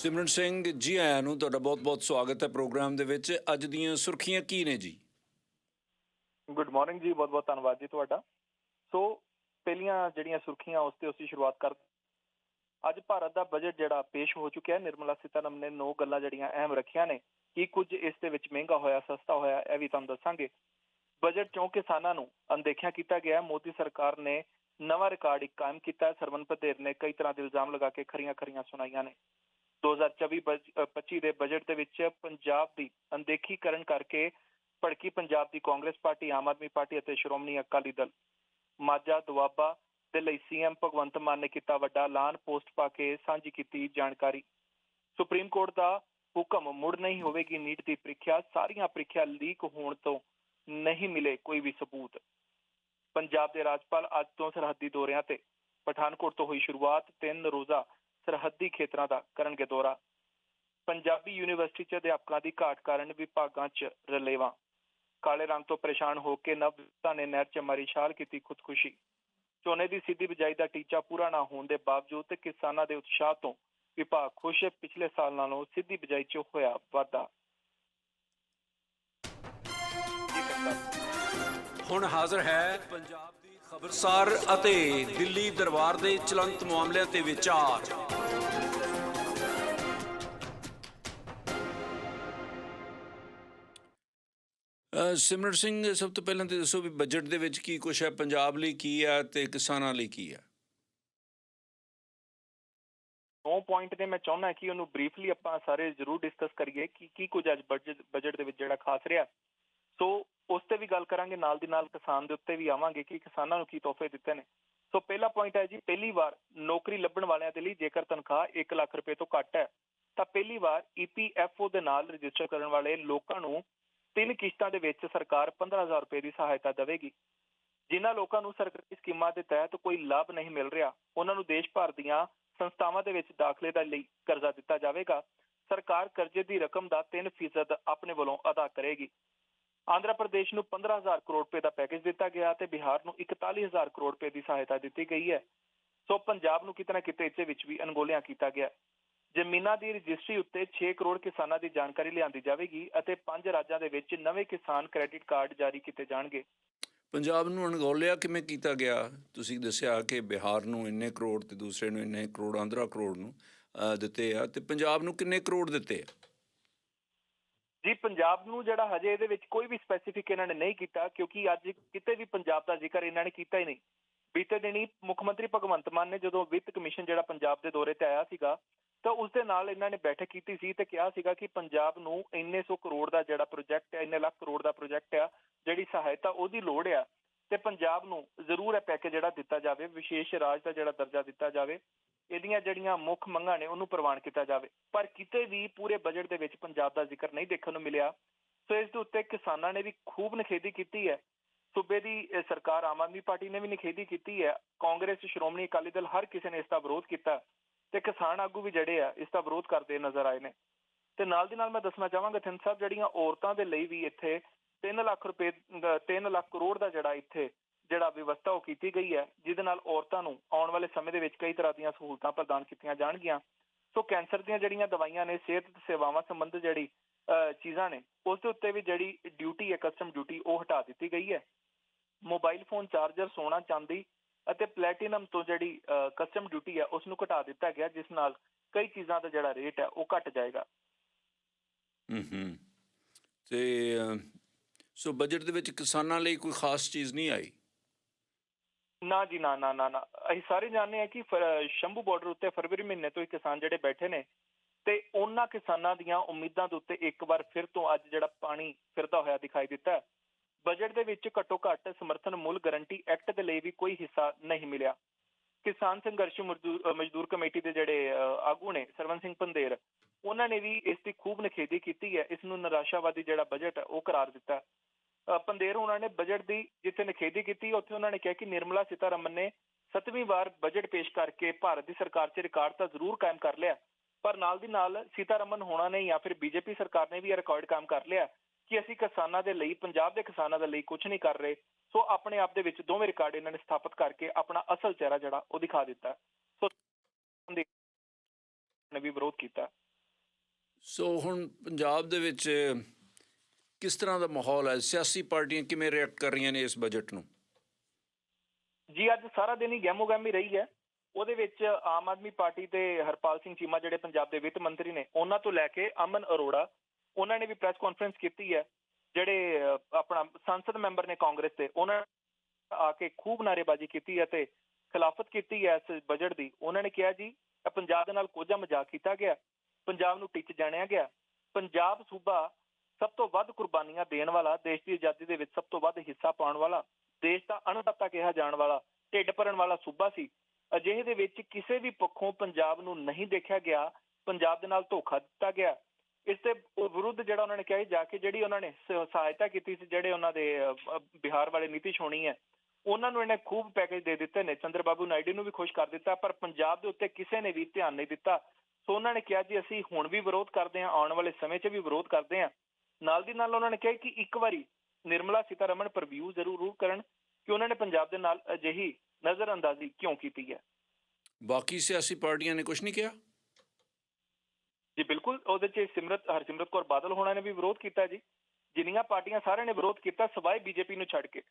ਸਿਮਰਨ ਸਿੰਘ ਜੀ ਆਇਆਂ ਨੂੰ ਤੁਹਾਡਾ ਬਹੁਤ-ਬਹੁਤ ਸਵਾਗਤ ਹੈ ਪ੍ਰੋਗਰਾਮ ਦੇ ਵਿੱਚ। ਅੱਜ ਦੀਆਂ ਸੁਰਖੀਆਂ ਕੀ ਨੇ ਜੀ? ਗੁੱਡ ਮਾਰਨਿੰਗ ਜੀ, ਬਹੁਤ ਬਹੁਤ ਧੰਨਵਾਦ ਜੀ ਤੁਹਾਡਾ। ਸੋ ਪਹਿਲੀਆਂ ਜਿਹੜੀਆਂ ਸੁਰਖੀਆਂ, ਉਸ ਤੇ ਅਸੀਂ ਸ਼ੁਰੂਆਤ ਕਰ ਅੱਜ ਭਾਰਤ ਦਾ ਬਜਟ ਜਿਹੜਾ ਪੇਸ਼ ਹੋ ਚੁੱਕਿਆ ਹੈ, ਨਿਰਮਲਾ ਸੀਤਾਰਮਨ ਨੇ ਨੌ ਗੱਲਾਂ ਜਿਹੜੀਆਂ ਅਹਿਮ ਰੱਖੀਆਂ ਨੇ, ਕੀ ਕੁਝ ਇਸ ਦੇ ਵਿੱਚ ਮਹਿੰਗਾ ਹੋਇਆ, ਸਸਤਾ ਹੋਇਆ, ਇਹ ਵੀ ਤੁਹਾਨੂੰ ਦੱਸਾਂਗੇ। ਬਜਟ ਚੋਂ ਕਿਸਾਨਾਂ ਨੂੰ ਅਣਦੇਖਿਆ ਕੀਤਾ ਗਿਆ ਮੋਦੀ ਸਰਕਾਰ ਨੇ ਨਵਾਂ ਰਿਕਾਰਡ ਇੱਕ ਕਾਇਮ ਕੀਤਾ ਹੈ। ਸਰਵਨ ਪਧੇਰ ਨੇ ਕਈ ਤਰ੍ਹਾਂ ਦੇ ਇਲਜ਼ਾਮ ਲਗਾ ਕੇ ਖਰੀਆਂ ਖਰੀਆਂ ਸੁਣਾਈਆਂ ਨੇ। 2024-25 ਦੇ ਬਜਟ ਦੇ ਵਿੱਚ ਪੰਜਾਬ ਦੀ ਅਣਦੇਖੀ ਕਰਨ ਕਰਕੇ ਭੜਕੀ ਪੰਜਾਬ ਦੀ ਕਾਂਗਰਸ ਪਾਰਟੀ, ਆਮ ਆਦਮੀ ਪਾਰਟੀ ਅਤੇ ਸ਼੍ਰੋਮਣੀ ਅਕਾਲੀ ਦਲ। ਮਾਝਾ ਦੁਆਬਾ ਦੇ ਲਈ ਸੀਐਮ ਭਗਵੰਤ ਮਾਨ ਨੇ ਕੀਤਾ ਵੱਡਾ ਐਲਾਨ, ਪੋਸਟ ਪਾ ਕੇ ਸਾਂਝੀ ਕੀਤੀ ਜਾਣਕਾਰੀ। ਸੁਪਰੀਮ ਕੋਰਟ ਦਾ ਹੁਕਮ ਮੁੜ ਨਹੀਂ ਹੋਵੇਗੀ, ਨੀਟ ਦੀ ਪ੍ਰੀਖਿਆ, ਸਾਰੀਆਂ ਪ੍ਰੀਖਿਆ ਲੀਕ ਹੋਣ ਤੋਂ ਨਹੀਂ ਮਿਲੇ ਕੋਈ ਵੀ ਸਬੂਤ। ਪੰਜਾਬ ਦੇ ਰਾਜਪਾਲ ਅੱਜ ਤੋਂ ਸਰਹੱਦੀ ਦੌਰਿਆਂ ਤੇ, ਪਠਾਨਕੋਟ ਤੋਂ ਹੋਈ ਸ਼ੁਰੂਆਤ, ਤਿੰਨ ਰੋਜ਼ਾ ਸਰਹੱਦੀ ਖੇਤਰਾਂ ਦਾ ਕਰਨਗੇ ਦੌਰਾ। ਪੰਜਾਬੀ ਯੂਨੀਵਰਸਿਟੀ 'ਚ ਅਧਿਆਪਕਾਂ ਦੀ ਘਾਟ ਕਾਰਨ ਵਿਭਾਗਾਂ 'ਚ ਰਲੇਵਾਂ। ਕਾਲੇ ਰੰਗ ਤੋਂ ਪਰੇਸ਼ਾਨ ਹੋ ਕੇ ਨਵਜੋਤਾਂ ਨੇ ਨਹਿਰ 'ਚ ਮਾਰੀ ਛਾਲ ਕੀਤੀ ਖੁਦਕੁਸ਼ੀ। ਝੋਨੇ ਦੀ ਸਿੱਧੀ ਬਿਜਾਈ ਦਾ ਟੀਚਾ ਪੂਰਾ ਨਾ ਹੋਣ ਦੇ ਬਾਵਜੂਦ ਕਿਸਾਨਾਂ ਦੇ ਉਤਸ਼ਾਹ ਤੋਂ ਵਿਭਾਗ ਖੁਸ਼ ਹੈ। ਪਿਛਲੇ ਸਾਲ ਨਾਲੋਂ ਸਿੱਧੀ ਬਿਜਾਈ 'ਚ ਹੋਇਆ ਵਾਧਾ। ਹੁਣ ਹਾਜ਼ਰ ਹੈ ਪੰਜਾਬ ਖਬਰਸਾਰ ਅਤੇ ਦਿੱਲੀ ਦਰਬਾਰ ਦੇ ਚਲੰਤ ਮਾਮਲਿਆਂ ਤੇ ਵਿਚਾਰ। ਸਿਮਰਨ ਸਿੰਘ, ਸਭ ਤੋਂ ਪਹਿਲਾਂ ਤੇ ਦੱਸੋ ਵੀ ਬਜਟ ਦੇ ਵਿੱਚ ਕੀ ਕੁਝ ਹੈ? ਪੰਜਾਬ ਲਈ ਕੀ ਹੈ ਤੇ ਕਿਸਾਨਾਂ ਲਈ ਕੀ ਹੈ? ਨੌ ਪੁਆਇੰਟ ਨੇ ਮੈਂ ਚਾਹੁੰਦਾ ਕਿ ਉਹਨੂੰ ਬਰੀਫਲੀ ਆਪਾਂ ਸਾਰੇ ਜ਼ਰੂਰ ਡਿਸਕਸ ਕਰੀਏ ਕਿ ਕੀ ਕੁਝ ਅੱਜ ਬਜਟ ਬਜਟ ਦੇ ਵਿੱਚ ਜਿਹੜਾ ਖਾਸ ਰਿਹਾ। ਸੋ ਉਸ ਤੇ ਵੀ ਗੱਲ ਕਰਾਂਗੇ, ਨਾਲ ਦੀ ਨਾਲ ਕਿਸਾਨ ਦੇ ਉੱਤੇ ਵੀ ਆਵਾਂਗੇ ਕਿ ਕਿਸਾਨਾਂ ਨੂੰ ਕੀ ਤੋਹਫੇ ਦਿੱਤੇ ਨੇ। ਸੋ ਪਹਿਲਾ ਪੁਆਇੰਟ ਹੈ ਜੀ, ਪਹਿਲੀ ਵਾਰ ਨੌਕਰੀ ਲੱਭਣ ਵਾਲਿਆਂ ਦੇ ਲਈ ਜੇਕਰ ਤਨਖਾਹ 1 ਲੱਖ ਰੁਪਏ ਤੋਂ ਘੱਟ ਹੈ, ਤਾਂ ਪਹਿਲੀ ਵਾਰ ਈਪੀਐਫਓ ਦੇ ਨਾਲ ਰਜਿਸਟਰ ਕਰਨ ਵਾਲੇ ਲੋਕਾਂ ਨੂੰ ਤਿੰਨ ਕਿਸ਼ਤਾਂ ਦੇ ਵਿੱਚ ਸਰਕਾਰ 15000 ਰੁਪਏ ਦੀ ਸਹਾਇਤਾ ਦੇਵੇਗੀ। ਜਿਨ੍ਹਾਂ ਲੋਕਾਂ ਨੂੰ ਸਰਕਾਰੀ ਸਕੀਮਾਂ ਦੇ ਤਹਿਤ ਕੋਈ ਲਾਭ ਨਹੀਂ ਮਿਲ ਰਿਹਾ, ਉਹਨਾਂ ਨੂੰ ਦੇਸ਼ ਭਰ ਦੀਆਂ ਸੰਸਥਾਵਾਂ ਦੇ ਵਿੱਚ ਦਾਖਲੇ ਦਾ ਲਈ ਕਰਜ਼ਾ ਦਿੱਤਾ ਜਾਵੇਗਾ। ਸਰਕਾਰ ਕਰਜ਼ੇ ਦੀ ਰਕਮ ਦਾ 3% ਆਪਣੇ ਵੱਲੋਂ ਅਦਾ ਕਰੇਗੀ। ਆਂਧਰਾ ਪ੍ਰਦੇਸ਼ ਨੂੰ 15000 ਕਰੋੜ ਰੁਪਏ ਦਾ ਪੈਕੇਜ ਦਿੱਤਾ ਗਿਆ ਤੇ ਬਿਹਾਰ ਨੂੰ 41000 ਕਰੋੜ ਰੁਪਏ ਦੀ ਸਹਾਇਤਾ ਦਿੱਤੀ ਗਈ ਹੈ। ਸੋ ਪੰਜਾਬ ਨੂੰ ਕਿਤੇ ਨਾ ਕਿਤੇ ਇਸ ਵਿੱਚ ਵੀ ਅਣਗੋਲਿਆਂ ਕੀਤਾ ਗਿਆ ਜ਼ਮੀਨਾਂ ਦੀ ਰਜਿਸਟਰੀ ਉੱਤੇ 6 ਕਰੋੜ ਕਿਸਾਨਾਂ ਦੀ ਜਾਣਕਾਰੀ ਲਿਆਂਦੀ ਜਾਵੇਗੀ ਅਤੇ ਪੰਜ ਰਾਜਾਂ ਦੇ ਵਿੱਚ ਨਵੇਂ ਕਿਸਾਨ ਕ੍ਰੈਡਿਟ ਕਾਰਡ ਜਾਰੀ ਕੀਤੇ ਜਾਣਗੇ। ਪੰਜਾਬ ਨੂੰ ਅਣਗੌਲਿਆ ਕਿਵੇਂ ਕੀਤਾ ਗਿਆ? ਤੁਸੀਂ ਦੱਸਿਆ ਕਿ ਬਿਹਾਰ ਨੂੰ ਇੰਨੇ ਕਰੋੜ ਤੇ ਦੂਸਰੇ ਨੂੰ ਇੰਨੇ ਕਰੋੜ, ਆਂਧਰਾ ਕਰੋੜ ਨੂੰ ਦਿੱਤੇ ਆ ਤੇ ਪੰਜਾਬ ਨੂੰ ਕਿੰਨੇ ਕਰੋੜ ਦਿੱਤੇ ਆ? ਜੀ, ਪੰਜਾਬ ਨੂੰ ਜਿਹੜਾ ਹਜੇ ਇਹਦੇ ਵਿੱਚ ਕੋਈ ਵੀ ਸਪੈਸੀਫਿਕ ਇਹਨਾਂ ਨੇ ਨਹੀਂ ਕੀਤਾ, ਕਿਉਂਕਿ ਅੱਜ ਕਿਤੇ ਵੀ ਪੰਜਾਬ ਦਾ ਜ਼ਿਕਰ ਇਹਨਾਂ ਨੇ ਕੀਤਾ ਹੀ ਨਹੀਂ। ਬੀਤੇ ਦਿਨੀ ਮੁੱਖ ਮੰਤਰੀ ਭਗਵੰਤ ਮਾਨ ਨੇ ਜਦੋਂ ਵਿੱਤ ਕਮਿਸ਼ਨ ਜਿਹੜਾ ਪੰਜਾਬ ਦੇ ਦੌਰੇ ਤੇ ਆਇਆ ਸੀਗਾ, ਤਾਂ ਉਸ ਦੇ ਨਾਲ ਇਹਨਾਂ ਨੇ ਬੈਠਕ ਕੀਤੀ ਸੀ ਤੇ ਕਿਹਾ ਸੀਗਾ ਕਿ ਪੰਜਾਬ ਨੂੰ ਇੰਨੇ ਸੌ ਕਰੋੜ ਦਾ ਜਿਹੜਾ ਪ੍ਰੋਜੈਕਟ ਹੈ, ਇੰਨੇ ਲੱਖ ਕਰੋੜ ਦਾ ਪ੍ਰੋਜੈਕਟ ਆ, ਜਿਹੜੀ ਸਹਾਇਤਾ ਉਹਦੀ ਲੋੜ ਆ, ਤੇ ਪੰਜਾਬ ਨੂੰ ਜ਼ਰੂਰ ਇਹ ਪੈਕੇਜ ਜਿਹੜਾ ਦਿੱਤਾ ਜਾਵੇ, ਵਿਸ਼ੇਸ਼ ਰਾਜ ਦਾ ਜਿਹੜਾ ਦਰਜਾ ਦਿੱਤਾ ਜਾਵੇ। ਇਹਦੀਆਂ ਜਿਹੜੀਆਂ ਮੁੱਖ ਮੰਗਾਂ ਨੇ ਉਹਨੂੰ ਪ੍ਰਵਾਨ ਕੀਤਾ ਜਾਵੇ। ਪਰ ਕਿਤੇ ਵੀ ਪੂਰੇ ਬਜਟ ਦੇ ਵਿੱਚ ਪੰਜਾਬ ਦਾ ਜ਼ਿਕਰ ਨਹੀਂ ਦੇਖਣ ਨੂੰ ਮਿਲਿਆ। ਸੋ ਇਸ ਦੇ ਉੱਤੇ ਕਿਸਾਨਾਂ ਨੇ ਵੀ ਖੂਬ ਨਖੇਦੀ ਕੀਤੀ ਹੈ। ਸੂਬੇ ਦੀ ਸਰਕਾਰ ਆਮ ਆਦਮੀ ਪਾਰਟੀ ਨੇ ਵੀ ਨਖੇਦੀ ਕੀਤੀ ਹੈ। ਕਾਂਗਰਸ, ਸ਼੍ਰੋਮਣੀ ਅਕਾਲੀ ਦਲ ਹਰ ਕਿਸੇ ਨੇ ਇਸ ਦਾ ਵਿਰੋਧ ਕੀਤਾ। ਤੇ ਕਿਸਾਨ ਆਗੂ ਵੀ ਜਿਹੜੇ ਆ, ਇਸ ਦਾ ਵਿਰੋਧ ਕਰਦੇ ਨਜ਼ਰ ਆਏ ਨੇ। ਤੇ ਨਾਲ ਦੀ ਨਾਲ ਮੈਂ ਦੱਸਣਾ ਚਾਹਾਂਗਾ ਥਿੰਦ ਸਾਹਿਬ, ਜਿਹੜੀਆਂ ਔਰਤਾਂ ਦੇ ਲਈ ਵੀ ਇੱਥੇ 3 ਲੱਖ ਰੁਪਏ 3 ਲੱਖ ਕਰੋੜ ਦਾ ਜਿਹੜਾ ਇੱਥੇ ਜਿਹੜਾ ਵਿਵਸਥਾ ਉਹ ਕੀਤੀ ਗਈ ਹੈ, ਜਿਹਦੇ ਨਾਲ ਔਰਤਾਂ ਨੂੰ ਆਉਣ ਵਾਲੇ ਸਮੇਂ ਦੇ ਵਿੱਚ ਕਈ ਤਰ੍ਹਾਂ ਦੀਆਂ ਸਹੂਲਤਾਂ ਪ੍ਰਦਾਨ ਕੀਤੀਆਂ ਜਾਣਗੀਆਂ। ਸੋ ਕੈਂਸਰ ਦੀਆਂ ਜਿਹੜੀਆਂ ਦਵਾਈਆਂ ਨੇ, ਸਿਹਤ ਸੇਵਾਵਾਂ ਸੰਬੰਧਿਤ ਜਿਹੜੀ ਚੀਜ਼ਾਂ ਨੇ, ਉਸ ਦੇ ਉੱਤੇ ਵੀ ਜਿਹੜੀ ਡਿਊਟੀ ਹੈ ਕਸਟਮ ਡਿਊਟੀ ਉਹ ਹਟਾ ਦਿੱਤੀ ਗਈ ਹੈ। ਮੋਬਾਈਲ ਫੋਨ ਚਾਰਜਰ ਸੋਨਾ, ਚਾਂਦੀ ਅਤੇ ਪਲੈਟੀਨਮ ਤੋਂ ਜਿਹੜੀ ਕਸਟਮ ਡਿਊਟੀ ਹੈ ਉਸ ਨੂੰ ਘਟਾ ਦਿੱਤਾ ਗਿਆ, ਜਿਸ ਨਾਲ ਕਈ ਚੀਜ਼ਾਂ ਦਾ ਜਿਹੜਾ ਰੇਟ ਹੈ, ਉਹ ਘਟ ਜਾਏਗਾ। ਹੂੰ ਤੇ ਸੋ ਬਜਟ ਦੇ ਵਿੱਚ ਕਿਸਾਨਾਂ ਲਈ ਕੋਈ ਖਾਸ ਚੀਜ਼ ਨਹੀਂ ਆਈ? ਨਾ ਜੀ, ਨਾ ਨਾ ਨਾ ਨਾ। ਅਸੀਂ ਸਾਰੇ ਜਾਣਦੇ ਹਾਂ ਕਿ ਸ਼ੰਭੂ ਬਾਰਡਰ ਉੱਤੇ ਫਰਵਰੀ ਮਹੀਨੇ ਤੋਂ ਹੀ ਕਿਸਾਨ ਜਿਹੜੇ ਬੈਠੇ ਨੇ ਤੇ ਉਹਨਾਂ ਕਿਸਾਨਾਂ ਦੀਆਂ ਉਮੀਦਾਂ ਦੇ ਉੱਤੇ ਇੱਕ ਵਾਰ ਫਿਰ ਤੋਂ ਅੱਜ ਜਿਹੜਾ ਪਾਣੀ ਫਿਰਦਾ ਹੋਇਆ ਦਿਖਾਈ ਦਿੱਤਾ ਬਜਟ ਦੇ ਵਿੱਚ ਘੱਟੋ ਘੱਟ ਸਮਰਥਨ ਮੁੱਲ ਗਾਰੰਟੀ ਐਕਟ ਦੇ ਲਈ ਵੀ ਕੋਈ ਹਿੱਸਾ ਨਹੀਂ ਮਿਲਿਆ। ਕਿਸਾਨ ਸੰਘਰਸ਼ ਮਜ਼ਦੂਰ ਕਮੇਟੀ ਦੇ ਜਿਹੜੇ ਆਗੂ ਨੇ ਸਰਵਨ ਸਿੰਘ ਪੰਦੇਰ ਉਹਨਾਂ ਨੇ ਵੀ ਇਸ ਦੀ ਖੂਬ ਨਖੇਦੀ ਕੀਤੀ ਹੈ। ਇਸ ਨੂੰ ਨਿਰਾਸ਼ਾਵਾਦੀ ਜਿਹੜਾ ਬਜਟ ਉਹ ਕਰਾਰ ਦਿੱਤਾ ਪੰਦੇਰ ਉਹਨਾਂ ਨੇ ਬਜਟ ਦੀ ਜਿੱਥੇ ਨਖੇਦੀ ਕੀਤੀ, ਉੱਥੇ ਉਹਨਾਂ ਨੇ ਕਿਹਾ ਕਿ ਨਿਰਮਲਾ ਸੀਤਾਰਮਨ ਨੇ ਸੱਤਵੀਂ ਵਾਰ ਬਜਟ ਪੇਸ਼ ਕਰਕੇ ਭਾਰਤ ਦੀ ਸਰਕਾਰ 'ਚ ਰਿਕਾਰਡ ਤਾਂ ਜ਼ਰੂਰ ਕਾਇਮ ਕਰ ਲਿਆ, ਪਰ ਨਾਲ ਦੀ ਨਾਲ ਸੀਤਾਰਮਨ ਹੋਣਾ ਨੇ ਜਾਂ ਫਿਰ ਬੀਜੇਪੀ ਸਰਕਾਰ ਨੇ ਵੀ ਇਹ ਰਿਕਾਰਡ ਕਾਇਮ ਕਰ ਲਿਆ ਕਿ ਅਸੀਂ ਕਿਸਾਨਾਂ ਦੇ ਲਈ, ਪੰਜਾਬ ਦੇ ਕਿਸਾਨਾਂ ਦੇ ਲਈ ਕੁਝ ਨਹੀਂ ਕਰ ਰਹੇ, ਸੋ ਆਪਣੇ ਆਪ ਦੇ ਵਿੱਚ ਦੋਵੇਂ ਰਿਕਾਰਡ ਇਹਨਾਂ ਨੇ ਸਥਾਪਿਤ ਕਰਕੇ ਆਪਣਾ ਅਸਲ ਚਿਹਰਾ ਜਿਹੜਾ ਉਹ ਦਿਖਾ ਦਿੱਤਾ। ਸੋ ਨੇ ਵੀ ਵਿਰੋਧ ਕੀਤਾ। ਸੋ ਹੁਣ ਪੰਜਾਬ ਦੇ ਵਿੱਚ ਕਿਸ ਤਰ੍ਹਾਂ ਦਾ ਮਾਹੌਲ ਹੈ? ਸਿਆਸੀ ਪਾਰਟੀਆਂ ਕਿਵੇਂ ਰਿਐਕਟ ਕਰ ਰਹੀਆਂ ਨੇ ਇਸ ਬਜਟ ਨੂੰ? ਜੀ, ਅੱਜ ਸਾਰਾ ਦਿਨ ਹੀ ਗੈਮੋ ਰਹੀ ਹੈ। ਉਹਦੇ ਵਿੱਚ ਆਮ ਆਦਮੀ ਪਾਰਟੀ ਤੇ ਹਰਪਾਲ ਸਿੰਘ ਚੀਮਾ ਜਿਹੜੇ ਪੰਜਾਬ ਦੇ ਵਿੱਤ ਮੰਤਰੀ ਨੇ, ਉਹਨਾਂ ਤੋਂ ਲੈ ਕੇ ਅਮਨ ਅਰੋੜਾ, ਉਹਨਾਂ ਨੇ ਵੀ ਪ੍ਰੈਸ ਕਾਨਫਰੰਸ ਕੀਤੀ ਹੈ। ਜਿਹੜੇ ਆਪਣਾ ਸੰਸਦ ਮੈਂਬਰ ਨੇ ਕਾਂਗਰਸ ਦੇ, ਉਹਨਾਂ ਆ ਕੇ ਖੂਬ ਨਾਰੇਬਾਜ਼ੀ ਕੀਤੀ ਹੈ ਤੇ ਖਿਲਾਫਤ ਕੀਤੀ ਹੈ ਇਸ ਬਜਟ ਦੀ। ਉਹਨਾਂ ਨੇ ਕਿਹਾ ਜੀ ਪੰਜਾਬ ਦੇ ਨਾਲ ਕੋਝਾ ਮਜ਼ਾਕ ਕੀਤਾ ਗਿਆ। ਪੰਜਾਬ ਨੂੰ ਟਿੱਚ ਜਾਣਿਆ ਗਿਆ। ਪੰਜਾਬ ਸੂਬਾ ਸਭ ਤੋਂ ਵੱਧ ਕੁਰਬਾਨੀਆਂ ਦੇਣ ਵਾਲਾ, ਦੇਸ਼ ਦੀ ਆਜ਼ਾਦੀ ਦੇ ਵਿੱਚ ਸਭ ਤੋਂ ਵੱਧ ਹਿੱਸਾ ਪਾਉਣ ਵਾਲਾ, ਦੇਸ਼ ਦਾ ਅਣਦਾਤਾ ਕਿਹਾ ਜਾਣ ਵਾਲਾ, ਢਿੱਡ ਭਰਨ ਵਾਲਾ ਸੂਬਾ ਸੀ। ਅਜਿਹੇ ਦੇ ਵਿੱਚ ਕਿਸੇ ਵੀ ਪੱਖੋਂ ਪੰਜਾਬ ਨੂੰ ਨਹੀਂ ਦੇਖਿਆ ਗਿਆ, ਪੰਜਾਬ ਦੇ ਨਾਲ ਧੋਖਾ ਦਿੱਤਾ ਗਿਆ। ਇਸ ਦੇ ਵਿਰੁੱਧ ਜਿਹੜਾ ਉਹਨਾਂ ਨੇ ਕਿਹਾ ਜਾ ਕੇ ਜਿਹੜੀ ਉਹਨਾਂ ਨੇ ਸਹਾਇਤਾ ਕੀਤੀ ਸੀ, ਜਿਹੜੇ ਉਹਨਾਂ ਦੇ ਬਿਹਾਰ ਵਾਲੇ ਨੀਤੀਸ਼ ਹੋਣੀ ਹੈ, ਉਹਨਾਂ ਨੂੰ ਇਹਨੇ ਖੂਬ ਪੈਕੇਜ ਦੇ ਦਿੱਤੇ ਨੇ। ਚੰਦਰਬਾਬੂ ਨਾਇਡੂ ਨੂੰ ਵੀ ਖੁਸ਼ ਕਰ ਦਿੱਤਾ, ਪਰ ਪੰਜਾਬ ਦੇ ਉੱਤੇ ਕਿਸੇ ਨੇ ਵੀ ਧਿਆਨ ਨਹੀਂ ਦਿੱਤਾ। ਸੋ ਉਹਨਾਂ ਨੇ ਕਿਹਾ ਜੀ, ਅਸੀਂ ਹੁਣ ਵੀ ਵਿਰੋਧ ਕਰਦੇ ਹਾਂ, ਆਉਣ ਵਾਲੇ ਸਮੇਂ 'ਚ ਵੀ ਵਿਰੋਧ ਕਰਦੇ ਹਾਂ। ਨਾਲ ਦੀ ਨਾਲ ਉਹਨਾਂ ਨੇ ਕਿਹਾ ਕਿ ਇੱਕ ਵਾਰੀ ਨਿਰਮਲਾ ਸੀਤਾਰਮਨ ਪ੍ਰਵਿਊ ਜ਼ਰੂਰ ਕਰਨ ਕਿ ਉਹਨਾਂ ਨੇ ਪੰਜਾਬ ਦੇ ਨਾਲ ਅਜਿਹੀ ਨਜ਼ਰਅੰਦਾਜ਼ੀ ਕਿਉਂ ਕੀਤੀ ਹੈ। ਬਾਕੀ ਸਿਆਸੀ ਪਾਰਟੀਆਂ ਨੇ ਕੁਝ ਨਹੀਂ ਕਿਹਾ? ਜੀ ਬਿਲਕੁਲ। ਉਹਦੇ 'ਚ ਸਿਮਰਤ ਹਰਸਿਮਰਤ ਕੌਰ ਬਾਦਲ ਹੋਣਾ ਨੇ ਵੀ ਵਿਰੋਧ ਕੀਤਾ ਜੀ। ਜਿੰਨੀਆਂ ਪਾਰਟੀਆਂ ਸਾਰਿਆਂ ਨੇ ਵਿਰੋਧ ਕੀਤਾ ਸਵਾਏ ਬੀਜੇਪੀ ਨੂੰ ਛੱਡ ਕੇ।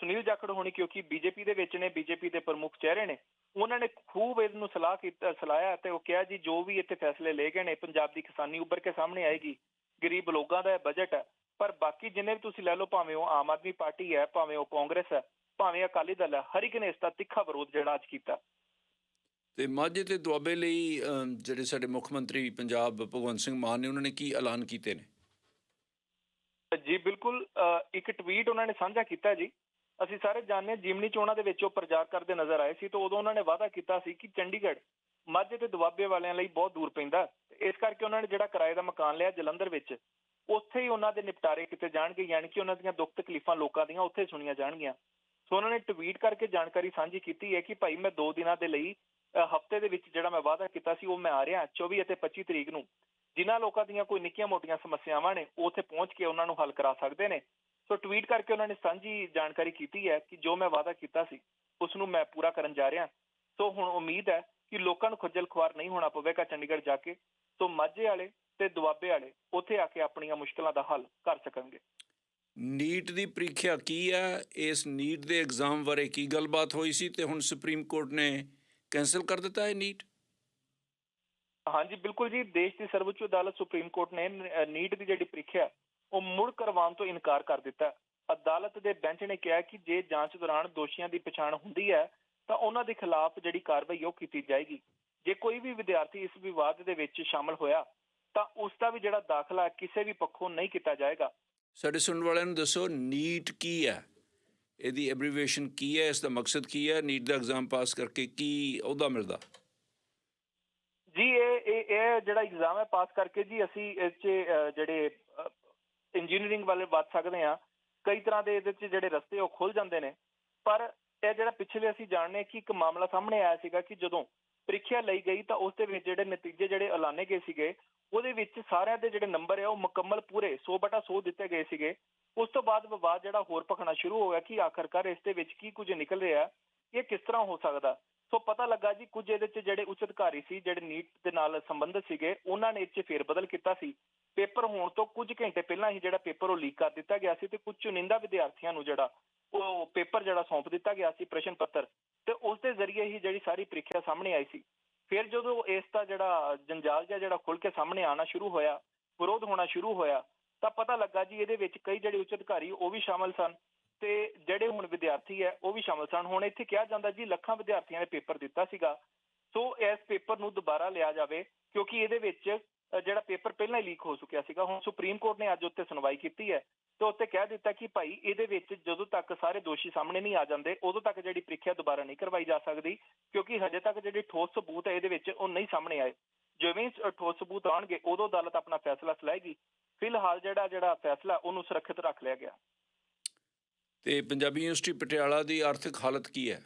ਸੁਨੀਲ ਜਾਖੜ ਹੋਣੀ ਕਿਉਂਕਿ ਬੀਜੇਪੀ ਦੇ ਵਿੱਚ ਨੇ ਬੀਜੇਪੀ ਦੇ ਪ੍ਰਮੁੱਖ ਚਿਹਰੇ ਨੇ ਉਹਨਾਂ ਨੇ ਖੂਬ ਇਸ ਨੂੰ ਸਲਾਹ ਕੀਤਾ ਸਲਾਇਆ ਤੇ ਉਹ ਕਿਹਾ ਜੀ ਜੋ ਵੀ ਇੱਥੇ ਫੈਸਲੇ ਲਏ ਗਏ ਨੇ ਪੰਜਾਬ ਦੀ ਕਿਸਾਨੀ ਉੱਭਰ ਕੇ ਸਾਹਮਣੇ ਆਏਗੀ ਗਰੀਬ ਲੋਕਾਂ ਦਾ ਬਜਟ ਹੈ। ਪਰ ਬਾਕੀ ਜਿੰਨੇ ਵੀ ਤੁਸੀਂ ਲੈ ਲਓ ਭਾਵੇਂ ਉਹ ਆਮ ਆਦਮੀ ਪਾਰਟੀ ਹੈ ਭਾਵੇਂ ਉਹ ਕਾਂਗਰਸ ਹੈ ਭਾਵੇਂ ਅਕਾਲੀ ਦਲ ਹੈ ਹਰ ਇੱਕ ਨੇ ਇਸ ਦਾ ਤਿੱਖਾ ਵਿਰੋਧ ਜਿਹੜਾ ਅੱਜ ਕੀਤਾ। ਤੇ ਮਾਝੇ ਤੇ ਦੁਆਬੇ ਲਈ ਜਿਹੜੇ ਸਾਡੇ ਮੁੱਖ ਮੰਤਰੀ ਪੰਜਾਬ ਭਗਵੰਤ ਸਿੰਘ ਮਾਨ ਨੇ ਉਹਨਾਂ ਨੇ ਕੀ ਐਲਾਨ ਕੀਤੇ ਨੇ? ਜੀ ਬਿਲਕੁਲ ਇੱਕ ਟਵੀਟ ਉਹਨਾਂ ਨੇ ਸਾਂਝਾ ਕੀਤਾ ਜੀ। ਅਸੀਂ ਸਾਰੇ ਜਾਣਦੇ ਹਾਂ ਜਿਮਨੀ ਚੋਣਾਂ ਦੇ ਵਿੱਚ ਉਹ ਪ੍ਰਚਾਰ ਕਰਦੇ ਨਜ਼ਰ ਆਏ ਸੀ ਤਾਂ ਉਦੋਂ ਉਹਨਾਂ ਨੇ ਵਾਅਦਾ ਕੀਤਾ ਸੀ ਕਿ ਚੰਡੀਗੜ੍ਹ ਮਾਝੇ ਤੇ ਦੁਆਬੇ ਵਾਲਿਆਂ ਲਈ ਬਹੁਤ ਦੂਰ ਪੈਂਦਾ ਇਸ ਕਰਕੇ ਉਹਨਾਂ ਨੇ ਜਿਹੜਾ ਕਿਰਾਏ ਦਾ ਮਕਾਨ ਲਿਆ ਜਲੰਧਰ ਵਿੱਚ, ਉੱਥੇ ਹੀ ਉਹਨਾਂ ਦੇ ਨਿਪਟਾਰੇ ਕੀਤੇ ਜਾਣਗੇ, ਯਾਨੀ ਕਿ ਉਹਨਾਂ ਦੀਆਂ ਦੁੱਖ ਤਕਲੀਫਾਂ ਲੋਕਾਂ ਦੀਆਂ ਉੱਥੇ ਸੁਣੀਆਂ ਜਾਣਗੀਆਂ। ਸੋ ਉਹਨਾਂ ਨੇ ਟਵੀਟ ਕਰਕੇ ਜਾਣਕਾਰੀ ਸਾਂਝੀ ਕੀਤੀ ਹੈ ਕਿ ਭਾਈ ਮੈਂ 2 ਦਿਨਾਂ ਦੇ ਲਈ ਹਫ਼ਤੇ ਦੇ ਵਿੱਚ ਜਿਹੜਾ ਮੈਂ ਵਾਅਦਾ ਕੀਤਾ ਸੀ, ਉਹ ਮੈਂ ਆ ਰਿਹਾ 24 ਅਤੇ 25 ਤਰੀਕ ਨੂੰ। ਜਿਨ੍ਹਾਂ ਲੋਕਾਂ ਦੀਆਂ ਕੋਈ ਨਿੱਕੀਆਂ ਮੋਟੀਆਂ ਸਮੱਸਿਆਵਾਂ ਨੇ, ਉਹ ਉੱਥੇ ਪਹੁੰਚ ਕੇ ਉਹਨਾਂ ਨੂੰ ਹੱਲ ਕਰਾ ਸਕਦੇ ਨੇ। ਸੋ ਟਵੀਟ ਕਰਕੇ ਉਹਨਾਂ ਨੇ ਸਾਂਝੀ ਜਾਣਕਾਰੀ ਕੀਤੀ ਹੈ ਕਿ ਜੋ ਮੈਂ ਵਾਅਦਾ ਕੀਤਾ ਸੀ, ਉਸ ਨੂੰ ਮੈਂ ਪੂਰਾ ਕਰਨ ਜਾ ਰਿਹਾ। ਸੋ ਹੁਣ ਉਮੀਦ ਹੈ ਕਿ ਲੋਕਾਂ ਨੂੰ ਖੱਜਲ ਖੁਆਰ ਨਹੀਂ ਹੋਣਾ ਪਵੇਗਾ ਚੰਡੀਗੜ੍ਹ ਜਾ ਕੇ। ਸੋ ਮਾਝੇ ਵਾਲੇ ਤੇ ਦੁਆਬੇ ਵਾਲੇ ਉੱਥੇ ਆ ਕੇ ਆਪਣੀਆਂ ਮੁਸ਼ਕਲਾਂ ਦਾ ਹੱਲ ਕਰ ਸਕਣਗੇ। ਨੀਟ ਦੀ ਪ੍ਰੀਖਿਆ ਕੀ ਹੈ? ਇਸ ਨੀਟ ਦੇ ਐਗਜ਼ਾਮ ਬਾਰੇ ਕੀ ਗੱਲਬਾਤ ਹੋਈ ਸੀ ਤੇ ਹੁਣ ਸੁਪਰੀਮ ਕੋਰਟ ਨੇ ਕੈਨਸਲ ਕਰ ਦਿੱਤਾ ਹੈ ਨੀਟ? ਹਾਂਜੀ ਬਿਲਕੁਲ ਜੀ। ਦੇਸ਼ ਦੀ ਸਰਵਉੱਚ ਅਦਾਲਤ ਸੁਪਰੀਮ ਕੋਰਟ ਨੇ ਨ- ਨੀਟ ਦੀ ਜਿਹੜੀ ਪ੍ਰੀਖਿਆ ਉਹ ਮੁੜ ਕਰਵਾਉਣ ਤੋਂ ਇਨਕਾਰ ਕਰ ਦਿੱਤਾ। ਅਦਾਲਤ ਦੇ ਬੈਂਚ ਨੇ ਕਿਹਾ ਕਿ ਜੇ ਜਾਂਚ ਦੌਰਾਨ ਦੋਸ਼ੀਆਂ ਦੀ ਪਛਾਣ ਹੁੰਦੀ ਹੈ ਤਾਂ ਉਹਨਾਂ ਦੇ ਖਿਲਾਫ ਜਿਹੜੀ ਕਾਰਵਾਈ ਉਹ ਕੀਤੀ ਜਾਏਗੀ। ਜੇ ਕੋਈ ਵੀ ਵਿਦਿਆਰਥੀ ਇਸ ਵਿਵਾਦ ਦੇ ਵਿੱਚ ਸ਼ਾਮਲ ਹੋਇਆ ਤਾਂ ਉਸ ਦਾ ਵੀ ਜਿਹੜਾ ਦਾਖਲਾ ਕਿਸੇ ਵੀ ਪੱਖੋਂ ਨਹੀਂ ਕੀਤਾ ਜਾਏਗਾ। ਸਾਡੇ ਸੁਣਨ ਵਾਲਿਆਂ ਨੂੰ ਦੱਸੋ ਨੀਟ ਕੀ ਹੈ? ਇਹਦੀ ਐਬਰੀਵੇਸ਼ਨ ਕੀ ਹੈ? ਇਸ ਦਾ ਮਕਸਦ ਕੀ ਹੈ? ਨੀਟ ਦਾ ਐਗਜ਼ਾਮ ਪਾਸ ਕਰਕੇ ਕੀ ਅਹੁਦਾ ਮਿਲਦਾ? ਜੀ ਇਹ ਇਹ ਜਿਹੜਾ ਐਗਜ਼ਾਮ ਹੈ ਪਾਸ ਕਰਕੇ ਜੀ ਅਸੀਂ ਇਸ 'ਚ ਜਿਹੜੇ ਇੰਜੀਨੀਅਰਿੰਗ ਵਾਲੇ ਵੱਧ ਸਕਦੇ ਹਾਂ। ਕਈ ਤਰ੍ਹਾਂ ਦੇ ਇਹਦੇ 'ਚ ਜਿਹੜੇ ਰਸਤੇ ਉਹ ਖੁੱਲ ਜਾਂਦੇ ਨੇ। ਪਰ ਇਹ ਜਿਹੜਾ ਪਿਛਲੇ ਅਸੀਂ ਜਾਣਦੇ ਹਾਂ ਕਿ ਇੱਕ ਮਾਮਲਾ ਸਾਹਮਣੇ ਆਇਆ ਸੀਗਾ ਕਿ ਜਦੋਂ ਪ੍ਰੀਖਿਆ ਲਈ ਗਈ ਤਾਂ ਉਸ ਦੇ ਵਿੱਚ ਜਿਹੜੇ ਨਤੀਜੇ ਜਿਹੜੇ ਐਲਾਨੇ ਗਏ ਸੀਗੇ, ਉਹਦੇ ਵਿੱਚ ਸਾਰਿਆਂ ਦੇ ਜਿਹੜੇ ਨੰਬਰ ਹੈ ਉਹ ਮੁਕੰਮਲ ਪੂਰੇ 100/100 ਦਿੱਤੇ ਗਏ ਸੀਗੇ। ਉਸ ਤੋਂ ਬਾਅਦ ਵਿਵਾਦ ਜਿਹੜਾ ਹੋਰ ਭਖਣਾ ਸ਼ੁਰੂ ਹੋ ਗਿਆ ਕਿ ਆਖਰਕਾਰ ਇਸ ਦੇ ਵਿੱਚ ਕੀ ਕੁਝ ਨਿਕਲ ਰਿਹਾ, ਇਹ ਕਿਸ ਤਰ੍ਹਾਂ ਹੋ ਸਕਦਾ? ਸੋ ਪਤਾ ਲੱਗਾ ਜੀ ਕੁਝ ਇਹਦੇ 'ਚ ਜਿਹੜੇ ਉੱਚ ਅਧਿਕਾਰੀ ਸੀ, ਜਿਹੜੇ ਨੀਟ ਦੇ ਨਾਲ ਸੰਬੰਧਿਤ ਸੀਗੇ, ਉਹਨਾਂ ਨੇ ਇਹ 'ਚ ਫੇਰਬਦਲ ਕੀਤਾ ਸੀ। ਪੇਪਰ ਹੋਣ ਤੋਂ ਕੁਝ ਘੰਟੇ ਪਹਿਲਾਂ ਹੀ ਜਿਹੜਾ ਪੇਪਰ ਉਹ ਲੀਕ ਕਰ ਦਿੱਤਾ ਗਿਆ ਸੀ ਤੇ ਕੁਝ ਚੁਣਿੰਦਾ ਵਿਦਿਆਰਥੀਆਂ ਨੂੰ ਜਿਹੜਾ ਉਹ ਪੇਪਰ ਜਿਹੜਾ ਸੌਂਪ ਦਿੱਤਾ ਗਿਆ ਸੀ ਪ੍ਰਸ਼ਨ ਪੱਤਰ। ਤੇ ਹੀ, ਜਿਹੜੀ ਸਾਰੀ ਪ੍ਰੀਖਿਆ ਸਾਹਮਣੇ ਆਈ ਸੀ। ਫਿਰ ਜਦੋਂ ਇਸ ਦਾ ਜਿਹੜਾ ਜੰਜਾਲ ਜਿਹਾ ਜਿਹੜਾ ਖੁੱਲ ਕੇ ਸਾਹਮਣੇ ਆਣਾ ਸ਼ੁਰੂ ਹੋਇਆ, ਵਿਰੋਧ ਹੋਣਾ ਸ਼ੁਰੂ ਹੋਇਆ, ਤਾਂ ਪਤਾ ਲੱਗਾ ਜੀ ਇਹਦੇ ਵਿੱਚ ਕਈ ਜਿਹੜੇ ਉੱਚ ਅਧਿਕਾਰੀ ਉਹ ਵੀ ਸ਼ਾਮਲ ਸਨ ਤੇ ਜਿਹੜੇ ਹੁਣ ਵਿਦਿਆਰਥੀ ਹੈ ਉਹ ਵੀ ਸ਼ਾਮਲ ਸਨ। ਹੁਣ ਇੱਥੇ ਕਿਹਾ ਜਾਂਦਾ ਜੀ ਲੱਖਾਂ ਵਿਦਿਆਰਥੀਆਂ ਨੇ ਪੇਪਰ ਦਿੱਤਾ ਸੀਗਾ, ਸੋ ਇਸ ਪੇਪਰ ਨੂੰ ਦੁਬਾਰਾ ਲਿਆ ਜਾਵੇ, ਕਿਉਂਕਿ ਇਹਦੇ ਵਿੱਚ ਜਿਹੜਾ ਪੇਪਰ ਪਹਿਲਾਂ ਹੀ ਲੀਕ ਹੋ ਚੁੱਕਿਆ ਸੀਗਾ। ਹੁਣ ਸੁਪਰੀਮ ਕੋਰਟ ਨੇ ਅੱਜ ਉੱਤੇ ਸੁਣਵਾਈ ਕੀਤੀ ਹੈ। ਤੇ ਉੱਤੇ ਕਹਿ ਦਿੱਤਾ ਕਿ ਭਾਈ ਇਹਦੇ ਵਿੱਚ ਜਦੋਂ ਤੱਕ ਸਾਰੇ ਦੋਸ਼ੀ ਸਾਹਮਣੇ ਨਹੀਂ ਆ ਜਾਂਦੇ ਉਦੋਂ ਤੱਕ ਜਿਹੜੀ ਪ੍ਰੀਖਿਆ ਦੁਬਾਰਾ ਨਹੀਂ ਕਰਵਾਈ ਜਾ ਸਕਦੀ ਕਿਉਂਕਿ ਹਜੇ ਤੱਕ ਜਿਹੜੇ ਠੋਸ ਸਬੂਤ ਹੈ ਇਹਦੇ ਵਿੱਚ ਉਹ ਨਹੀਂ ਸਾਹਮਣੇ ਆਏ। ਜਿਵੇਂ ਠੋਸ ਸਬੂਤ ਆਉਣਗੇ ਉਦੋਂ ਅਦਾਲਤ ਆਪਣਾ ਫੈਸਲਾ ਸੁਣਾਏਗੀ ਫਿਲਹਾਲ ਜਿਹੜਾ ਜਿਹੜਾ ਫੈਸਲਾ ਉਹਨੂੰ ਸੁਰੱਖਿਅਤ ਰੱਖ ਲਿਆ ਗਿਆ। ਤੇ ਪੰਜਾਬੀ ਯੂਨੀਵਰਸਿਟੀ ਪਟਿਆਲਾ ਦੀ ਆਰਥਿਕ ਹਾਲਤ ਕੀ ਹੈ?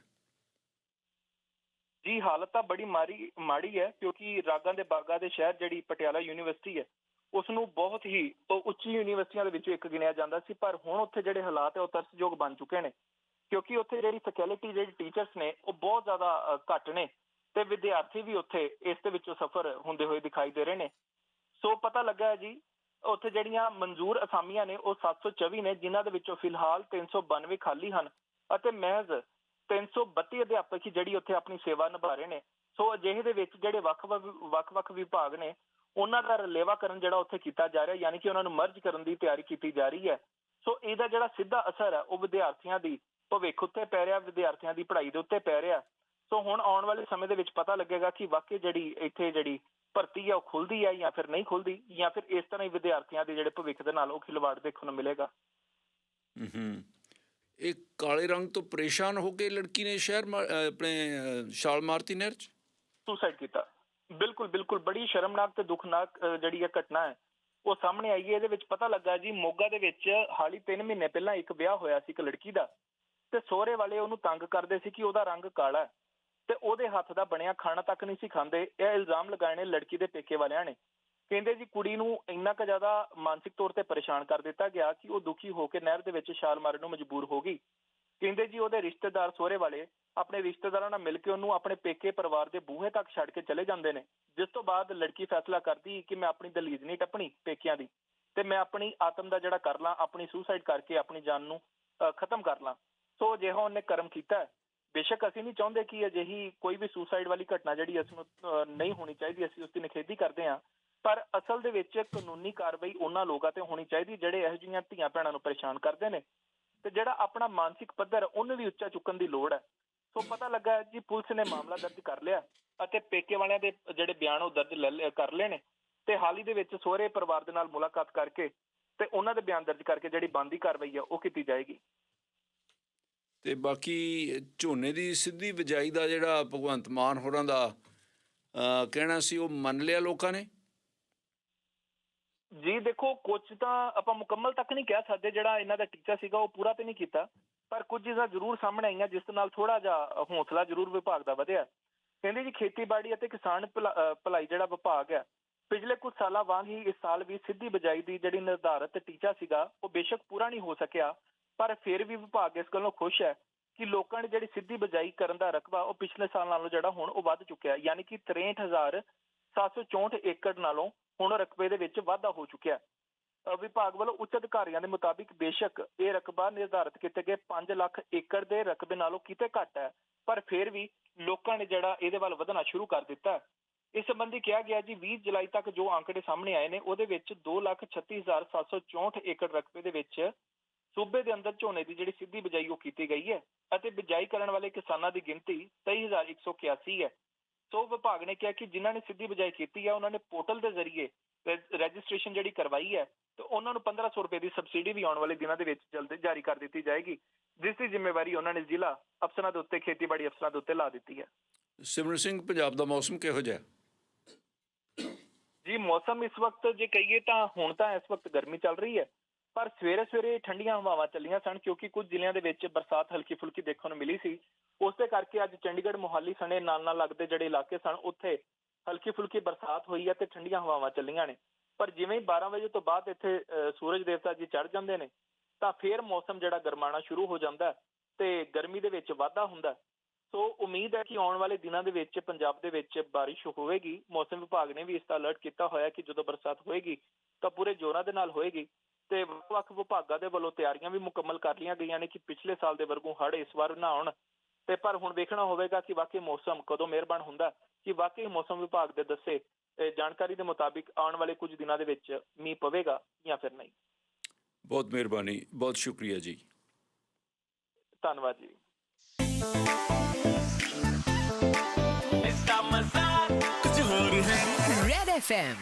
ਜੀ ਹਾਲਤ ਤਾਂ ਬੜੀ ਮਾਰੀ ਮਾੜੀ ਹੈ ਕਿਉਂਕਿ ਰਾਗਾਂ ਦੇ ਬਾਗਾਂ ਦੇ ਸ਼ਹਿਰ ਜਿਹੜੀ ਪਟਿਆਲਾ ਯੂਨੀਵਰਸਿਟੀ ਹੈ ਉਸ ਨੂੰ ਬਹੁਤ ਹੀ ਉੱਚੀ ਯੂਨੀਵਰਸਿਟੀਆਂ ਦੇ ਵਿੱਚੋਂ ਇੱਕ ਗਿਣਿਆ ਜਾਂਦਾ ਸੀ, ਪਰ ਹੁਣ ਉੱਥੇ ਜਿਹੜੇ ਹਾਲਾਤ ਹੈ ਉਹ ਤਰਸਯੋਗ ਬਣ ਚੁੱਕੇ ਨੇ, ਕਿਉਂਕਿ ਉੱਥੇ ਜਿਹੜੀ ਫੈਕਲਟੀ ਜਿਹੜੀ ਟੀਚਰਸ ਨੇ ਉਹ ਬਹੁਤ ਜ਼ਿਆਦਾ ਘੱਟ ਨੇ ਤੇ ਵਿਦਿਆਰਥੀ ਵੀ ਉੱਥੇ ਇਸ ਦੇ ਵਿੱਚੋਂ ਸਫਰ ਹੁੰਦੇ ਹੋਏ ਦਿਖਾਈ ਦੇ ਰਹੇ ਨੇ। ਸੋ ਪਤਾ ਲੱਗਾ ਜੀ, ਉੱਥੇ ਜਿਹੜੀਆਂ ਮਨਜ਼ੂਰ ਅਸਾਮੀਆਂ ਨੇ ਉਹ 724 ਨੇ, ਜਿਨ੍ਹਾਂ ਦੇ ਵਿੱਚੋਂ ਫਿਲਹਾਲ 392 ਖਾਲੀ ਹਨ ਅਤੇ ਮਹਿਜ਼ 332 ਅਧਿਆਪਕ ਹੀ ਜਿਹੜੀ ਉੱਥੇ ਆਪਣੀ ਸੇਵਾ ਨਿਭਾ ਰਹੇ ਨੇ। ਸੋ ਅਜਿਹੇ ਦੇ ਵਿੱਚ ਜਿਹੜੇ ਵੱਖ-ਵੱਖ ਵੱਖ-ਵੱਖ ਵਿਭਾਗ ਨੇ ਉਹਨਾਂ ਦਾ ਰਲੇਵਾਕਰਨ ਜਿਹੜਾ ਉੱਥੇ ਕੀਤਾ ਜਾ ਰਿਹਾ ਯਾਨੀ ਕਿ ਉਹਨਾਂ ਨੂੰ ਮਰਜ ਕਰਨ ਦੀ ਤਿਆਰੀ ਕੀਤੀ ਜਾ ਰਹੀ ਹੈ। ਸੋ ਇਹਦਾ ਜਿਹੜਾ ਸਿੱਧਾ ਅਸਰ ਹੈ ਉਹ ਵਿਦਿਆਰਥੀਆਂ ਦੀ ਭਵਿੱਖ ਉੱਤੇ ਪੈ ਰਿਹਾ ਵਿਦਿਆਰਥੀਆਂ ਦੀ ਪੜ੍ਹਾਈ ਦੇ ਉੱਤੇ ਪੈ ਰਿਹਾ। ਸੋ ਹੁਣ ਆਉਣ ਵਾਲੇ ਸਮੇਂ ਦੇ ਵਿੱਚ ਪਤਾ ਲੱਗੇਗਾ ਕਿ ਵਾਕਈ ਜਿਹੜੀ ਇੱਥੇ ਜਿਹੜੀ ਭਰਤੀ ਹੈ ਉਹ ਖੁੱਲਦੀ ਹੈ ਜਾਂ ਫਿਰ ਨਹੀਂ ਖੁੱਲਦੀ ਜਾਂ ਫਿਰ ਇਸ ਤਰ੍ਹਾਂ ਹੀ ਵਿਦਿਆਰਥੀਆਂ ਦੇ ਜਿਹੜੇ ਭਵਿੱਖ ਦੇ ਨਾਲ ਉਹ ਖਿਲਵਾੜ ਦੇਖਣ ਨੂੰ ਮਿਲੇਗਾ। ਹੂੰ ਇਹ ਕਾਲੇ ਰੰਗ ਤੋਂ ਪਰੇਸ਼ਾਨ ਹੋ ਕੇ ਲੜਕੀ ਨੇ ਸ਼ਹਿਰ ਆਪਣੇ ਛਾਲ ਮਾਰਤੀ ਨਹਿਰ 'ਚ? ਸੁਸਾਈਡ ਕੀਤਾ। ਬਿਲਕੁਲ ਬਿਲਕੁਲ। ਬੜੀ ਸ਼ਰਮਨਾਕ ਤੇ ਦੁਖਨਾਕ ਜਿਹੜੀ ਇਹ ਘਟਨਾ ਹੈ। ਉਹ ਸਾਹਮਣੇ ਆਈ ਹੈ, ਇਹਦੇ ਵਿੱਚ ਪਤਾ ਲੱਗਾ ਜੀ, ਮੋਗਾ ਦੇ ਵਿੱਚ ਹਾਲੀ 3 ਮਹੀਨੇ ਪਹਿਲਾਂ ਇੱਕ ਵਿਆਹ ਹੋਇਆ ਸੀ ਇੱਕ ਲੜਕੀ ਦਾ। ਤੇ ਸਹੁਰੇ ਵਾਲੇ ਉਹਨੂੰ ਤੰਗ ਕਰਦੇ ਸੀ ਕਿ ਉਹਦਾ ਰੰਗ ਕਾਲਾ ਹੈ। ਤੇ ਉਹਦੇ ਹੱਥ ਦਾ ਬਣਿਆ ਖਾਣਾ ਤੱਕ ਨਹੀਂ ਸੀ ਖਾਂਦੇ। ਇਹ ਇਲਜ਼ਾਮ ਲਗਾਏ ਨੇ ਲੜਕੀ ਦੇ ਪੇਕੇ ਵਾਲਿਆਂ ਨੇ। ਕਹਿੰਦੇ ਜੀ, ਕੁੜੀ ਨੂੰ ਇੰਨਾ ਕੁ ਜ਼ਿਆਦਾ ਮਾਨਸਿਕ ਤੌਰ ਤੇ ਪਰੇਸ਼ਾਨ ਕਰ ਦਿੱਤਾ ਗਿਆ ਕਿ ਉਹ ਦੁਖੀ ਹੋ ਕੇ ਨਹਿਰ ਦੇ ਵਿੱਚ ਛਾਲ ਮਾਰਨ ਨੂੰ ਮਜਬੂਰ ਹੋ ਗਈ। ਕਹਿੰਦੇ ਜੀ ਉਹਦੇ ਰਿਸ਼ਤੇਦਾਰ ਸਹੁਰੇ ਵਾਲੇ ਆਪਣੇ ਰਿਸ਼ਤੇਦਾਰਾਂ ਨਾਲ ਮਿਲ ਕੇ ਉਹਨੂੰ ਆਪਣੇ ਪੇਕੇ ਪਰਿਵਾਰ ਦੇ ਬੂਹੇ ਤੱਕ ਛੱਡ ਕੇ ਚਲੇ ਜਾਂਦੇ ਨੇ। ਜਿਸ ਤੋਂ ਬਾਅਦ ਲੜਕੀ ਫੈਸਲਾ ਕਰਦੀ ਕਿ ਮੈਂ ਆਪਣੀ ਦਲੀਜ਼ ਨਹੀਂ ਟੱਪਣੀ ਪੇਕਿਆਂ ਦੀ ਤੇ ਮੈਂ ਆਪਣੀ ਆਤਮ ਦਾ ਜਿਹੜਾ ਕਰ ਲਾਂ ਆਪਣੀ ਸੁਸਾਈਡ ਕਰਕੇ ਆਪਣੀ ਜਾਨ ਨੂੰ ਅ, ਖਤਮ ਕਰ ਲਾਂ। ਸੋ ਅਜਿਹਾ ਉਹਨੇ ਕਰਮ ਕੀਤਾ ਬੇਸ਼ੱਕ ਅਸੀਂ ਨਹੀਂ ਚਾਹੁੰਦੇ ਕਿ ਅਜਿਹੀ ਕੋਈ ਵੀ ਸੁਸਾਈਡ ਵਾਲੀ ਘਟਨਾ ਜਿਹੜੀ ਅਸੀਂ ਨਹੀਂ ਹੋਣੀ ਚਾਹੀਦੀ ਅਸੀਂ ਉਸ ਦੀ ਨਿਖੇਧੀ ਕਰਦੇ ਹਾਂ। ਪਰ ਅਸਲ ਦੇ ਵਿੱਚ ਕਾਨੂੰਨੀ ਕਾਰਵਾਈ ਉਹਨਾਂ ਲੋਕਾਂ ਤੇ ਹੋਣੀ ਚਾਹੀਦੀ ਜਿਹੜੇ ਇਹੋ ਜਿਹੀਆਂ ਧੀਆਂ ਭੈਣਾਂ ਨੂੰ ਪਰੇਸ਼ਾਨ ਕਰਦੇ ਨੇ। ਤੇ ਜਿਹੜਾ ਆਪਣਾ ਮਾਨਸਿਕ ਪੱਧਰ ਉਹਨੂੰ ਵੀ ਉੱਚਾ ਚੁੱਕਣ ਦੀ ਲੋੜ ਹੈ। ਸੋ ਪਤਾ ਲੱਗਾ ਜੀ ਪੁਲਿਸ ਨੇ ਮਾਮਲਾ ਦਰਜ ਕਰ ਲਿਆ ਅਤੇ ਪੇਕੇ ਵਾਲਿਆਂ ਦੇ ਜਿਹੜੇ ਬਿਆਨ ਉਹ ਦਰਜ ਕਰ ਲਏ ਨੇ। ਤੇ ਹਾਲ ਹੀ ਦੇ ਵਿੱਚ ਸਹੁਰੇ ਪਰਿਵਾਰ ਦੇ ਨਾਲ ਮੁਲਾਕਾਤ ਕਰਕੇ ਤੇ ਉਹਨਾਂ ਦੇ ਬਿਆਨ ਦਰਜ ਕਰਕੇ ਜਿਹੜੀ ਬੰਦੀ ਕਾਰਵਾਈ ਹੈ ਉਹ ਕੀਤੀ ਜਾਏਗੀ। ਤੇ ਬਾਕੀ ਝੋਨੇ ਦੀ ਸਿੱਧੀ ਬਿਜਾਈ ਦਾ ਜਿਹੜਾ ਭਗਵੰਤ ਮਾਨ ਹੋਰਾਂ ਦਾ ਕਹਿਣਾ ਸੀ ਉਹ ਮੰਨ ਲਿਆ ਲੋਕਾਂ ਨੇ। ਜੀ ਦੇਖੋ ਕੁਝ ਤਾਂ ਆਪਾਂ ਮੁਕੰਮਲ ਤੱਕ ਨਹੀਂ ਕਹਿ ਸਕਦੇ ਜਿਹੜਾ ਇਹਨਾਂ ਦਾ ਟੀਚਾ ਸੀਗਾ, ਉਹ ਪੂਰਾ ਤੇ ਨਹੀਂ ਕੀਤਾ। ਪਰ ਕੁਝ ਚੀਜ਼ਾਂ ਜ਼ਰੂਰ ਸਾਹਮਣੇ ਆਈਆਂ, ਜਿਸ ਨਾਲ ਥੋੜਾ ਜਿਹਾ ਹੌਸਲਾ ਜ਼ਰੂਰ ਵਿਭਾਗ ਦਾ ਵਧਿਆ। ਕਹਿੰਦੇ ਜੀ, ਖੇਤੀਬਾੜੀ ਅਤੇ ਕਿਸਾਨ ਭਲਾ- ਭਲਾਈ ਜਿਹੜਾ ਵਿਭਾਗ ਹੈ, ਪਿਛਲੇ ਕੁਝ ਸਾਲਾਂ ਵਾਂਗ ਹੀ ਇਸ ਸਾਲ ਵੀ ਸਿੱਧੀ ਬਿਜਾਈ ਦੀ ਜਿਹੜੀ ਨਿਰਧਾਰਤ ਟੀਚਾ ਸੀਗਾ, ਉਹ ਬੇਸ਼ੱਕ ਪੂਰਾ ਨਹੀਂ ਹੋ ਸਕਿਆ। ਪਰ ਫਿਰ ਵੀ ਵਿਭਾਗ ਇਸ ਗੱਲੋਂ ਖੁਸ਼ ਹੈ ਕਿ ਲੋਕਾਂ ਨੇ ਜਿਹੜੀ ਸਿੱਧੀ ਬਿਜਾਈ ਕਰਨ ਦਾ ਰਕਬਾ, ਉਹ ਪਿਛਲੇ ਸਾਲ ਨਾਲੋਂ ਜਿਹੜਾ ਹੁਣ ਉਹ ਵੱਧ ਚੁੱਕਿਆ। ਯਾਨੀ ਕਿ 63764 ਏਕੜ ਨਾਲੋਂ ਹੁਣ ਰਕਬੇ ਦੇ ਵਿੱਚ ਵਾਧਾ ਹੋ ਚੁੱਕਿਆ ਹੈ। ਵਿਭਾਗ ਵੱਲੋਂ ਉੱਚ ਅਧਿਕਾਰੀਆਂ ਦੇ ਮੁਤਾਬਿਕ ਬੇਸ਼ੱਕ ਇਹ ਰਕਬਾ ਨਿਰਧਾਰਿਤ ਕੀਤੇ ਗਏ 5 ਲੱਖ ਏਕੜ ਦੇ ਰਕਬੇ ਨਾਲੋਂ ਕਿਤੇ ਘੱਟ ਹੈ, ਪਰ ਫਿਰ ਵੀ ਲੋਕਾਂ ਨੇ ਜਿਹੜਾ ਇਹਦੇ ਵੱਲ ਵਧਣਾ ਸ਼ੁਰੂ ਕਰ ਦਿੱਤਾ ਇਸ ਸੰਬੰਧੀ ਕਿਹਾ ਗਿਆ ਜੀ 20 ਜੁਲਾਈ ਤੱਕ ਜੋ ਅੰਕੜੇ ਸਾਹਮਣੇ ਆਏ ਨੇ, ਉਹਦੇ ਵਿੱਚ 236764 ਏਕੜ ਰਕਬੇ ਦੇ ਵਿੱਚ ਸੂਬੇ ਦੇ ਅੰਦਰ ਝੋਨੇ ਦੀ ਜਿਹੜੀ ਸਿੱਧੀ ਬਿਜਾਈ ਉਹ ਕੀਤੀ ਗਈ ਹੈ ਅਤੇ ਬਿਜਾਈ ਕਰਨ ਵਾਲੇ ਕਿਸਾਨਾਂ ਦੀ ਗਿਣਤੀ 23181 ਹੈ। ਸੋ ਵਿਭਾਗ ਨੇ ਕਿਹਾ ਕਿ ਜਿਨ੍ਹਾਂ ਨੇ ਸਿੱਧੀ ਬਿਜਾਈ ਕੀਤੀ ਹੈ ਉਹਨਾਂ ਨੇ ਪੋਰਟਲ ਦੇ ਜ਼ਰੀਏ ਰਜਿ- ਰਜਿਸਟ੍ਰੇਸ਼ਨ ਜਿਹੜੀ ਕਰਵਾਈ ਹੈ ਤੇ ਉਹਨਾਂ ਨੂੰ 1500 ਰੁਪਏ ਦੀ ਸਬਸਿਡੀ ਵੀ ਆਉਣ ਵਾਲੇ ਦਿਨਾਂ ਦੇ ਵਿੱਚ ਜਲਦ ਜਾਰੀ ਕਰ ਦਿੱਤੀ ਜਾਏਗੀ। ਜਿਸ ਦੀ ਜ਼ਿੰਮੇਵਾਰੀ ਉਹਨਾਂ ਨੇ ਜ਼ਿਲ੍ਹਾ ਅਫਸਰਾਂ ਦੇ ਉੱਤੇ ਖੇਤੀਬਾੜੀ ਅਫਸਰਾਂ ਦੇ ਉੱਤੇ ਲਾ ਦਿੱਤੀ ਹੈ। ਸਿਮਰਨ ਸਿੰਘ ਪੰਜਾਬ ਦਾ ਮੌਸਮ ਕਿਹੋ ਜਿਹਾ ਜੀ ਮੌਸਮ ਇਸ ਵਕਤ ਜੇ ਕਹੀਏ ਤਾਂ ਹੁਣ ਤਾਂ ਇਸ ਵਕਤ ਗਰਮੀ ਚੱਲ ਰਹੀ ਹੈ ਪਰ ਸਵੇਰੇ ਸਵੇਰੇ ਠੰਡੀਆਂ ਹਵਾਵਾਂ ਚੱਲੀਆਂ ਸਨ ਕਿਉਂਕਿ ਕੁਝ ਜ਼ਿਲ੍ਹਿਆਂ ਦੇ ਵਿੱਚ ਬਰਸਾਤ ਹਲਕੀ ਫੁਲਕੀ ਦੇਖਣ ਨੂੰ ਮਿਲੀ ਸੀ। ਉਸ ਕਰਕੇ ਅੱਜ ਚੰਡੀਗੜ੍ਹ ਮੋਹਾਲੀ ਸਣੇ ਨਾਲ ਨਾਲ ਲੱਗਦੇ ਜਿਹੜੇ ਇਲਾਕੇ ਸਨ, ਉੱਥੇ ਹਲਕੀ ਫੁਲਕੀ ਬਰਸਾਤ ਹੋਈ ਹੈ ਤੇ ਠੰਡੀਆਂ ਹਵਾਵਾਂ ਚੱਲੀਆਂ ਨੇ। ਪਰ ਜਿਵੇਂ ਹੀ 12 ਵਜੇ ਤੋਂ ਬਾਅਦ ਇੱਥੇ ਸੂਰਜ ਦੇਵਤਾ ਜੀ ਚੜ ਜਾਂਦੇ ਨੇ, ਤਾਂ ਫੇਰ ਮੌਸਮ ਜਿਹੜਾ ਗਰਮਾਣਾ ਸ਼ੁਰੂ ਹੋ ਜਾਂਦਾ ਤੇ ਗਰਮੀ ਦੇ ਵਿੱਚ ਵਾਧਾ ਹੁੰਦਾ ਸੋ ਉਮੀਦ ਹੈ ਕਿ ਆਉਣ ਵਾਲੇ ਦਿਨਾਂ ਦੇ ਵਿੱਚ ਪੰਜਾਬ ਦੇ ਵਿੱਚ ਬਾਰਿਸ਼ ਹੋਵੇਗੀ। ਮੌਸਮ ਵਿਭਾਗ ਨੇ ਵੀ ਇਸ ਦਾ ਅਲਰਟ ਕੀਤਾ ਹੋਇਆ ਕਿ ਜਦੋਂ ਬਰਸਾਤ ਹੋਏਗੀ ਤਾਂ ਪੂਰੇ ਜ਼ੋਰਾਂ ਦੇ ਨਾਲ ਹੋਏਗੀ ਤੇ ਵੱਖ-ਵੱਖ ਵਿਭਾਗਾਂ ਦੇ ਵੱਲੋਂ ਤਿਆਰੀਆਂ ਵੀ ਮੁਕੰਮਲ ਕਰ ਲਈਆਂ ਗਈਆਂ ਨੇ ਕਿ ਪਿਛਲੇ ਸਾਲ ਦੇ ਵਰਗੂ ਹੜ ਇਸ ਵਾਰ ਨਾ ਆਉਣ। ਤੇ ਪਰ ਹੁਣ ਵੇਖਣਾ ਹੋਵੇਗਾ ਕਿ ਵਾਕਈ ਮੌਸਮ ਕਦੋਂ ਮਿਹਰਬਾਨ ਹੁੰਦਾ ਹੈ, ਕਿ ਵਾਕਈ ਮੌਸਮ ਵਿਭਾਗ ਦੇ ਦੱਸੇ ਜਾਣਕਾਰੀ ਦੇ ਮੁਤਾਬਿਕ ਆਉਣ ਵਾਲੇ ਕੁਝ ਦਿਨਾਂ ਦੇ ਵਿੱਚ ਮੀਂਹ ਪਵੇਗਾ ਜਾਂ ਫਿਰ ਨਹੀਂ। ਬਹੁਤ ਮਿਹਰਬਾਨੀ ਬਹੁਤ ਸ਼ੁਕਰੀਆ ਜੀ। ਧੰਨਵਾਦ ਜੀ। ਕੁਝ ਹੋਰ ਹੈ। Red FM